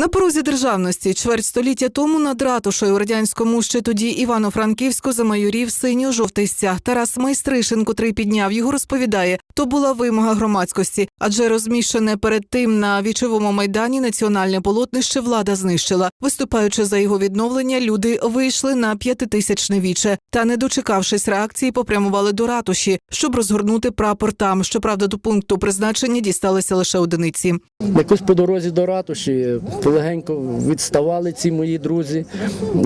На порозі державності чверть століття тому над ратушею радянському ще тоді Івано-Франківську замайорів синьо-жовтий стяг. Тарас Майстришин, котрий підняв його, розповідає, то була вимога громадськості, адже розміщене перед тим на вічовому майдані національне полотнище влада знищила. Виступаючи за його відновлення, люди вийшли на п'ятитисячне віче та, не дочекавшись реакції, попрямували до ратуші, щоб розгорнути прапор там. Щоправда, до пункту призначення дісталися лише одиниці. Якось по дорозі до ратуші легенько відставали ці мої друзі.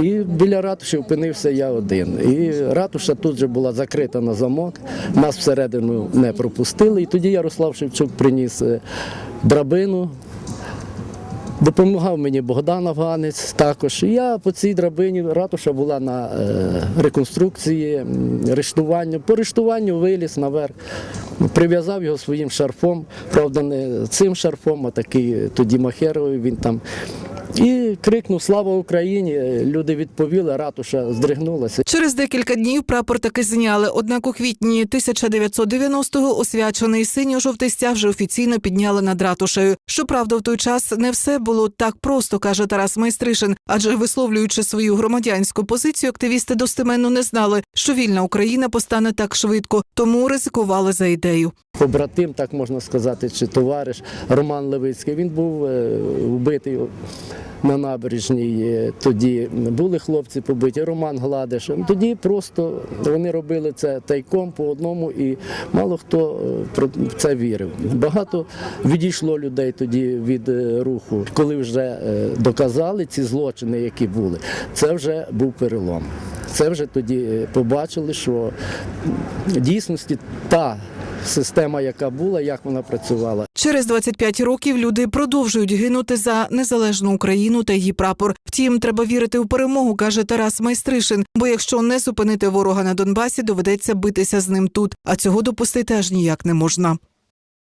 І біля ратуші опинився я один. І ратуша тут же була закрита на замок, нас всередину не пропустили. І тоді Ярослав Шевчук приніс е, драбину. Допомагав мені Богдан Афганець також. Я по цій драбині ратуша була на е, реконструкції, рештуванню. По рештуванню виліз наверх, прив'язав його своїм шарфом. Правда, не цим шарфом, а такий тоді махеровий він там. І крикнув Слава Україні! Люди відповіли, ратуша здригнулася. Через декілька днів прапор таки зняли. Однак у квітні 1990-го освячений синьо-жовтий стяг вже офіційно підняли над ратушею. Щоправда, в той час не все було так просто, каже Тарас Майстришин. Адже висловлюючи свою громадянську позицію, активісти достеменно не знали, що вільна Україна постане так швидко, тому ризикували за ідею. Побратим, так можна сказати, чи товариш Роман Левицький. Він був е, вбитий на набережній. е, Тоді були хлопці побиті, Роман Гладиш. Тоді просто вони робили це тайком по одному, і мало хто е, про це вірив. Багато відійшло людей тоді від е, руху. Коли вже доказали ці злочини, які були, це вже був перелом. Це вже тоді побачили, що в дійсності та система, яка була, як вона працювала. Через 25 років люди продовжують гинути за незалежну Україну та її прапор. Втім, треба вірити у перемогу, каже Тарас Майстришин. Бо якщо не зупинити ворога на Донбасі, доведеться битися з ним тут. А цього допустити аж ніяк не можна.